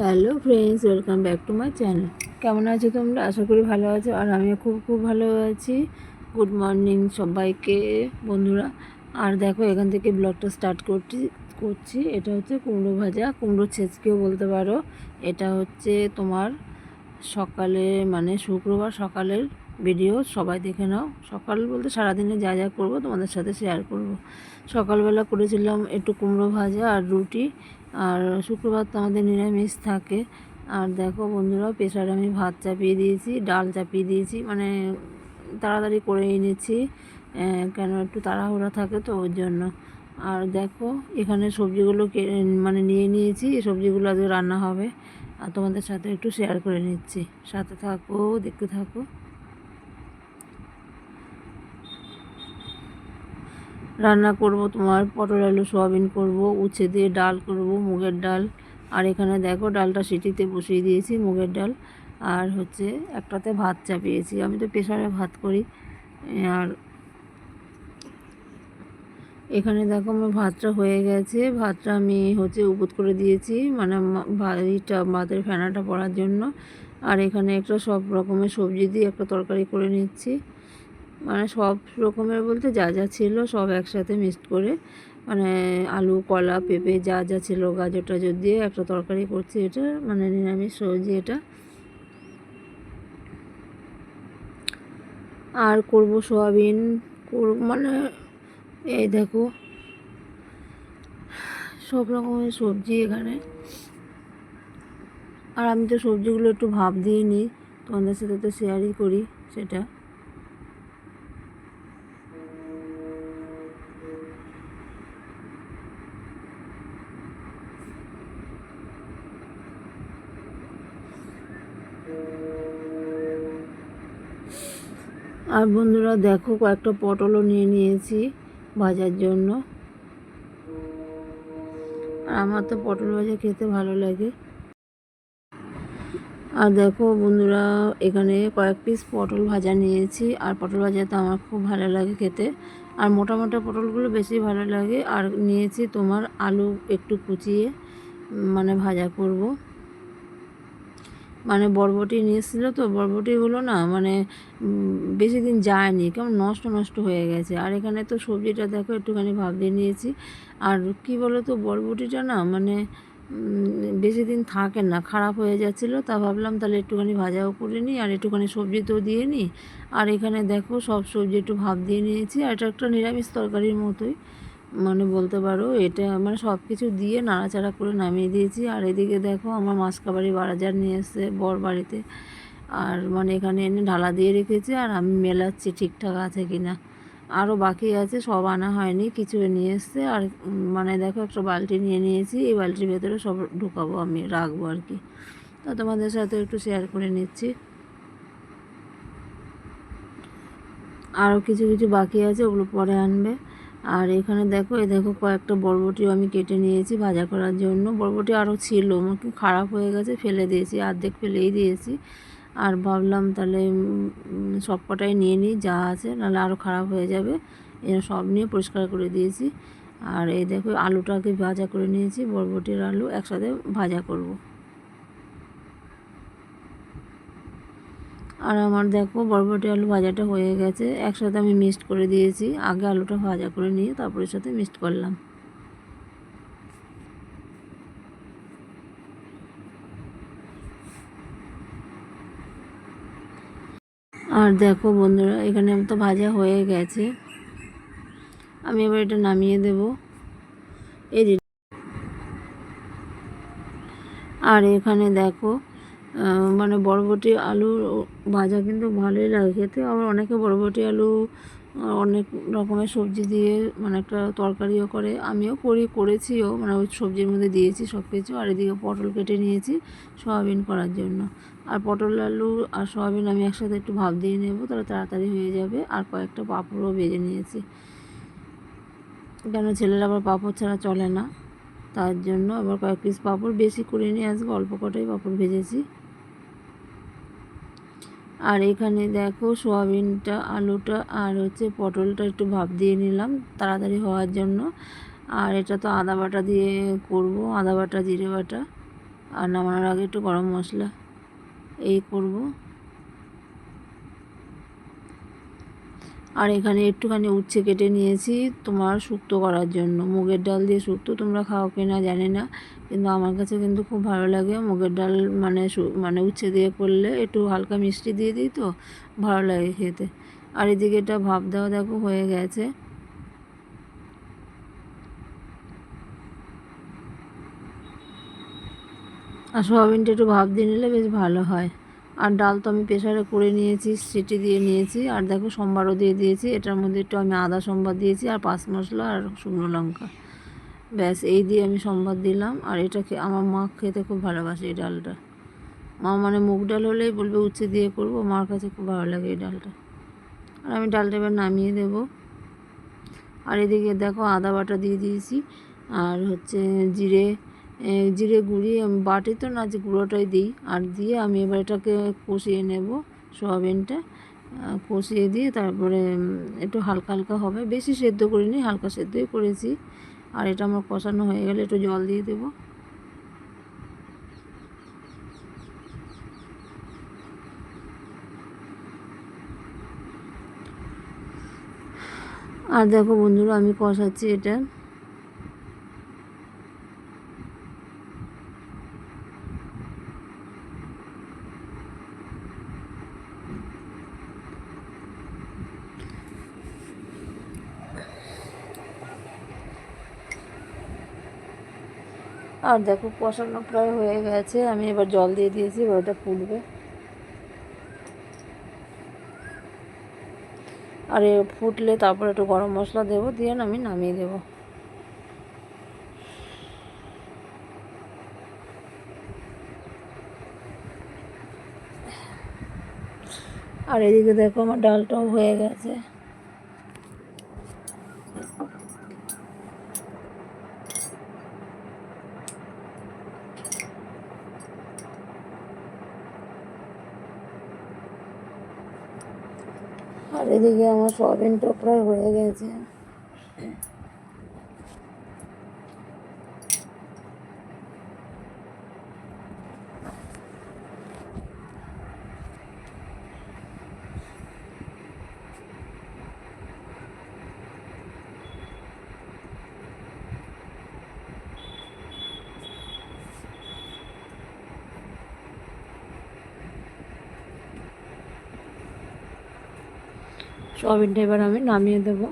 Hello friends welcome back to my channel কেমন আছো তোমরা? আশা করি ভালো আছো আর আমিও খুব খুব ভালো আছি। গুড মর্নিং সবাইকে, বন্ধুরা। আর দেখো, এখান থেকে ব্লগটা স্টার্ট করছি করছি। এটা হচ্ছে কুমড়ো ভাজা কুমড়ো ছেঁচকেও বলতে পারো। এটা হচ্ছে তোমার সকালে মানে শুক্রবার সকালের ভিডিও সবাই দেখে নাও। সকাল বলতে সারাদিনে যা যা করব তোমাদের সাথে শেয়ার করব। সকালবেলা করেছিলাম একটু কুমড়ো ভাজা আর রুটি। আর শুক্রবার তো আমাদের নিরামিষ থাকে। আর দেখো বন্ধুরা প্রেশারে আমি ভাত চাপিয়ে দিয়েছি, ডাল চাপিয়ে দিয়েছি মানে তাড়াতাড়ি করে এনেছি। কেন একটু তাড়াহুড়া থাকে তো ওর জন্য। আর দেখো, এখানে সবজিগুলো মানে নিয়ে নিয়েছি, এই সবজিগুলো আজকে রান্না হবে। আর তোমাদের সাথে একটু শেয়ার করে নিচ্ছি। সাথে থাকো, দেখতে থাকো। রান্না করব, তোমার পটল, আলু, সোয়াবিন করব, উচ্ছে দিয়ে ডাল করব, মুগের ডাল। আর এখানে দেখো ডালটা সিটিতে বসিয়ে দিয়েছি, মুগের ডাল। আর হচ্ছে একটাতে ভাত চাপিয়েছি। আমি তো প্রেশারে ভাত করি। আর এখানে দেখো আমার ভাতটা হয়ে গেছে। ভাতটা আমি হচ্ছে উপত করে দিয়েছি মানে ভাতটা ভাতের ফেনাটা পড়ার জন্য। আর এখানে একটা সব রকমের সবজি দিয়ে একটা তরকারি করে নিচ্ছি। মানে সব রকমের বলতে যা যা ছিল সব একসাথে মিক্সড করে মানে আলু, কলা, পেঁপে যা যা ছিল, গাজর, টাজর দিয়ে একটা তরকারি করছি এটা মানে নিরামিষ সবজি এটা। আর করব সোয়াবিন, করব মানে এই দেখো, সব রকমের সবজি এখানে। আর আমি তো সবজিগুলো একটু ভাব দিয়ে নিই তোমাদের সাথে তো শেয়ারই করি সেটা। আর বন্ধুরা দেখো কয়েকটা পটলও নিয়ে নিয়েছি ভাজার জন্য। আর আমার তো পটল ভাজা খেতে ভালো লাগে। আর দেখো বন্ধুরা, এখানে কয়েক পিস পটল ভাজা নিয়েছি। আর পটল ভাজা তো আমার খুব ভালো লাগে খেতে। আর মোটা মোটা পটলগুলো বেশি ভালো লাগে। আর নিয়েছি তোমার আলু একটু কুচিয়ে মানে ভাজা করব। মানে বরবটি নিয়ে এসেছিল তো বরবটিগুলো না মানে বেশি দিন যায়নি, কেমন নষ্ট নষ্ট হয়ে গেছে। আর এখানে তো সবজিটা দেখো, একটুখানি ভাব দিয়ে নিয়েছি। আর কি বলো তো বরবটিটা না মানে বেশি দিন থাকে না, খারাপ হয়ে যাচ্ছিল, তা ভাবলাম তাহলে একটুখানি ভাজাও করে নিই, আর একটুখানি সবজি তো দিয়ে নিই। আর এখানে দেখো, সব সবজি একটু ভাব দিয়ে নিয়েছি, আর এটা একটা নিরামিষ তরকারির মতোই। মানে বলতে পারো, এটা মানে সব কিছু দিয়ে নাড়াচাড়া করে নামিয়ে দিয়েছি। আর এদিকে দেখো আমার মাসকাবাড়ি বারাজার নিয়ে এসছে বর বাড়িতে। আর মানে এখানে এনে ঢালা দিয়ে রেখেছি আর আমি মেলাচ্ছি ঠিকঠাক আছে কি না আরও বাকি আছে, সব আনা হয়নি, কিছু নিয়ে এসছে। আর মানে দেখো একটা বালতি নিয়ে নিয়েছি, এই বালতির ভেতরে সব ঢুকাবো আমি, রাখব আর কি। তো তোমাদের সাথে একটু শেয়ার করে নিচ্ছি। আরও কিছু কিছু বাকি আছে, ওগুলো পরে আনবে। আর এখানে দেখো এ দেখো কয়েকটা বরবটিও আমি কেটে নিয়েছি ভাজা করার জন্য। বরবটি আরও ছিল, আমার কি খারাপ হয়ে গেছে, ফেলে দিয়েছি, অর্ধেক ফেলেই দিয়েছি। আর ভাবলাম তাহলে সব কটাই নিয়ে নিই, যা আছে, নাহলে আরও খারাপ হয়ে যাবে। এর সব নিয়ে পরিষ্কার করে দিয়েছি। আর এই দেখো, আলুটাকে ভাজা করে নিয়েছি, বরবটির আলু একসাথে ভাজা করব। আর আমার দেখো বরবটি আলু ভাজাটা হয়ে গেছে। একসাথে আমি মিক্সড করে দিয়েছি। আগে আলুটা ভাজা করে নিয়ে তারপরে সাথে মিক্সড করলাম। আর দেখো বন্ধুরা, এখানে তো ভাজা হয়ে গেছে। আমি এবার এটা নামিয়ে দেব। এই আর এখানে দেখো মানে বরবটি আলু ভাজা কিন্তু ভালোই লাগে। খেতে আবার অনেকে বরবটি আলু অনেক রকমের সবজি দিয়ে মানে একটা তরকারিও করে। আমিও করি, করেছিও। মানে ওই সবজির মধ্যে দিয়েছি সব কিছু আর এদিকে পটল কেটে নিয়েছি সয়াবিন করার জন্য। আর পটল, আলু আর সয়াবিন আমি একসাথে একটু ভাব দিয়ে নেব, তাহলে তাড়াতাড়ি হয়ে যাবে। আর কয়েকটা পাঁপড়ও ভেজে নিয়েছি। কেন ছেলেরা আবার পাঁপড় ছাড়া চলে না? তার জন্য আবার কয়েক পিস পাঁপড়। বেশি করে নিয়ে আসব অল্প কটাই পাঁপড় ভেজেছি। আর এখানে দেখো সোয়াবিনটা, আলুটা আর হচ্ছে পটলটা একটু ভাপ দিয়ে নিলাম তাড়াতাড়ি হওয়ার জন্য। আর এটা তো আদা বাটা দিয়ে করব, আদা বাটা, জিরে বাটা। আর নামানোর আগে একটু গরম মশলা এই করব। আর এখানে একটুখানি উচ্ছে কেটে নিয়েছি তোমার শুক্তো করার জন্য। মুগের ডাল দিয়ে শুক্তো তোমরা খাও কি না জানি না, কিন্তু আমার কাছে কিন্তু খুব ভালো লাগে। মুগের ডাল মানে মানে উচ্ছে দিয়ে করলে একটু হালকা মিষ্টি দিয়ে দিই তো, ভালো লাগে খেতে। আর এদিকে এটা ভাব দেওয়া দেখো হয়ে গেছে। আর সোয়াবিনটা একটু ভাব দিয়ে নিলে বেশ ভালো হয়। আর ডাল তো আমি প্রেশারে করে নিয়েছি, সিটি দিয়ে নিয়েছি। আর দেখো সোমবারও দিয়ে দিয়েছি, এটার মধ্যে একটু আমি আদা সোমবার দিয়েছি আর পাঁচ মশলা আর শুকনো লঙ্কা। ব্যাস, এই দিয়ে আমি সোমবার দিলাম। আর এটা আমার মা খেতে খুব ভালোবাসে এই ডালটা। মা মানে মুগ ডাল হলেই বলবে উচ্ছে দিয়ে করব, মার কাছে খুব ভালো লাগে এই ডালটা। আর আমি ডালটা এবার নামিয়ে দেবো। আর এদিকে দেখো আদা বাটা দিয়ে দিয়েছি, আর হচ্ছে জিরে জিরে গুঁড়ি, আমি বাটি তো না, যে গুঁড়োটাই দিই। আর দিয়ে আমি এবার এটাকে কষিয়ে নেব সোয়াবিনটা। কষিয়ে দিয়ে তারপরে একটু হালকা হালকা হবে। বেশি সেদ্ধ করিনি, হালকা সেদ্ধই করেছি। আর এটা আমার কষানো হয়ে গেলে একটু জল দিয়ে দেবো। আর দেখো বন্ধুরা, আমি কষাচ্ছি এটা। আর দেখো কষানো প্রায় হয়ে গেছে। আমি এবার জল দিয়ে দিয়েছি, এবার ওটা ফুটবে। আর ফুটলে তারপর একটু গরম মশলা দেবো, দিয়ে আমি নামিয়ে দেবো। আর এদিকে দেখো আমার ডালটাও হয়ে গেছে। আর এদিকে আমার সয়াবিনটা প্রায় হয়ে গেছে। সয়াবিনটা এবার আমি নামিয়ে দেবো।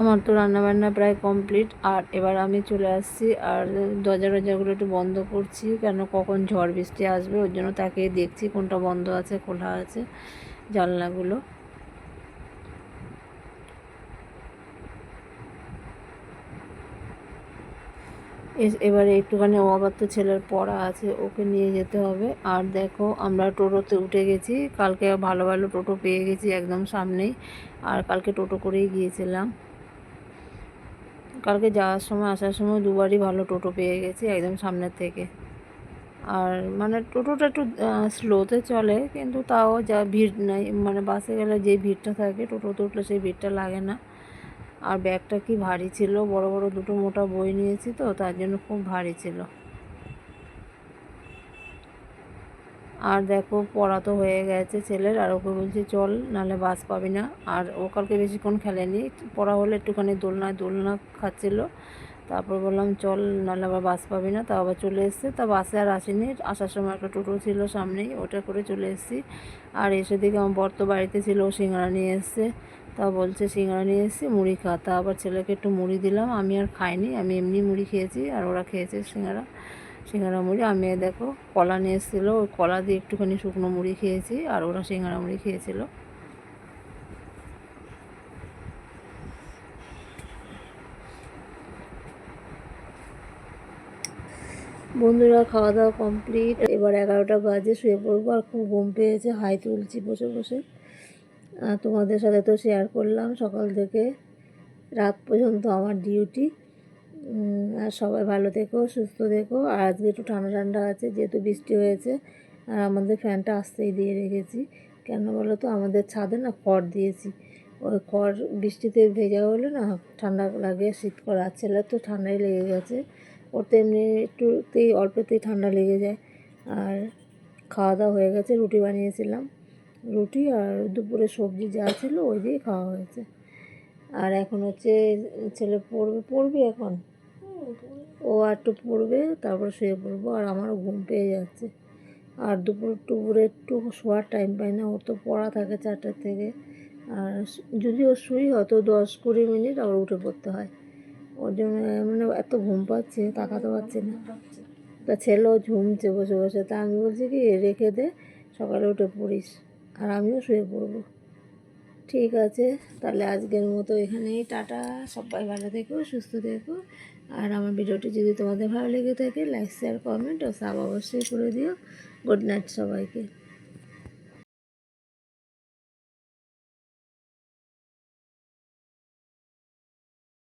আমার তো রান্নাবান্না প্রায় কমপ্লিট। আর এবার আমি চলে আসছি, আর দরজা রজাগুলো একটু বন্ধ করছি, কেন কখন ঝড় বৃষ্টি আসবে, ওর জন্য তাকে দেখছি কোনটা বন্ধ আছে, খোলা আছে, জানলাগুলো। এবারে একটুখানি অবাধ্য ছেলের পড়া আছে, ওকে নিয়ে যেতে হবে। আর দেখো, আমরা টোটোতে উঠে গেছি। কালকে ভালো ভালো টোটো পেয়ে গেছি একদম সামনেই। আর কালকে টোটো করেই গিয়েছিলাম। কালকে যাওয়ার সময়, আসার সময় দুবারই ভালো টোটো পেয়ে গেছি একদম সামনের থেকে। আর মানে টোটোটা একটু স্লোতে চলে, কিন্তু তাও যা ভিড় নাই। মানে বাসে গেলে যে ভিড়টা থাকে, টোটোতে উঠলে সেই ভিড়টা লাগে না। আর ব্যাগটা কি ভারী ছিল? বড় বড় দুটো মোটা বই নিয়েছি তো, তার জন্য খুব ভারী ছিল। আর দেখো, পড়া তো হয়ে গেছে ছেলের, আর ওকে বলছি, চল, নাহলে বাস পাবি না। আর ও কালকে বেশিক্ষণ খেলেনি। পড়া হলে একটুখানি দোলনায় দোলনা খাচ্ছিল। তারপর বললাম, চল, নাহলে আবার বাস পাবি না। তা আবার চলে এসছে। তা বাসে আর আসেনি। আসার সময় একটা টোটো ছিল সামনেই, ওটা করে চলে এসেছি। আর এসে দিকে আমার বর তো বাড়িতে ছিল, ও সিঙ্গারা নিয়ে এসছে। তা বলছে, সিঙ্গারা নিয়ে এসেছি, মুড়ি খা। তা আবার ছেলেকে একটু মুড়ি দিলাম, আমি আর খাইনি, আমি এমনি মুড়ি খেয়েছি, আর ওরা খেয়েছে সিঙ্গারা সিঙ্গারা মুড়ি। আমি দেখো, কলা নিয়ে এসেছিল, ওই কলা দিয়ে একটুখানি শুকনো মুড়ি খেয়েছি, আর ওরা সিঙ্গারা মুড়ি খেয়েছিল। বন্ধুরা খাওয়া দাওয়া কমপ্লিট। এবার এগারোটা বাজে, শুয়ে পড়ব, আর খুব ঘুম পেয়েছে, হাই তুলছি, বসে বসে। তোমাদের সাথে তো শেয়ার করলাম সকাল থেকে রাত পর্যন্ত আমার ডিউটি আর সবাই ভালো থেকো, সুস্থ থেকো। আর আজকে একটু ঠান্ডা ঠান্ডা আছে, যেহেতু বৃষ্টি হয়েছে, আর আমাদের ফ্যানটা আসতেই দিয়ে রেখেছি। কেন বলো তো, আমাদের ছাদে না খড় দিয়েছি। ওই খড় বৃষ্টিতে ভেজা হলে না ঠান্ডা লাগে, শীত করে ছেলের তো ঠান্ডাই লেগে গেছে। ওর তো এমনি একটুতেই, অল্পতেই ঠান্ডা লেগে যায়। আর খাওয়া দাওয়া হয়ে গেছে, রুটি বানিয়েছিলাম। রুটি আর দুপুরে সবজি যা ছিল ওই দিয়ে খাওয়া হয়েছে। আর এখন হচ্ছে ছেলে পড়বে পড়বে এখন? ও আর একটু পড়বে, তারপর শুয়ে পড়ব, আর আমারও ঘুম পেয়ে যাচ্ছে। আর দুপুর টুপুরে একটু শোয়ার টাইম পাই না ও তো পড়া থাকে চারটার থেকে। আর যদি ও শুই, হয়তো দশ কুড়ি মিনিট আবার উঠে পড়তে হয়। ওর জন্য মানে এত ঘুম পাচ্ছে, তাকাতে পারছে না। তা ছেলেও ঝুমছে বসে বসে। তা আমি বলছি কি, রেখে দে, সকালে উঠে পড়িস। আর আমিও শুয়ে পড়ব। ঠিক আছে, তাহলে আজকের মতো এখানেই, টাটা। সবাই ভালো থেকো, সুস্থ থেকো। আর আমার ভিডিওটি যদি তোমাদের ভালো লেগে থাকে, লাইক শেয়ার কমেন্ট ও সাব অবশ্যই করে দিও। গুড নাইট সবাইকে।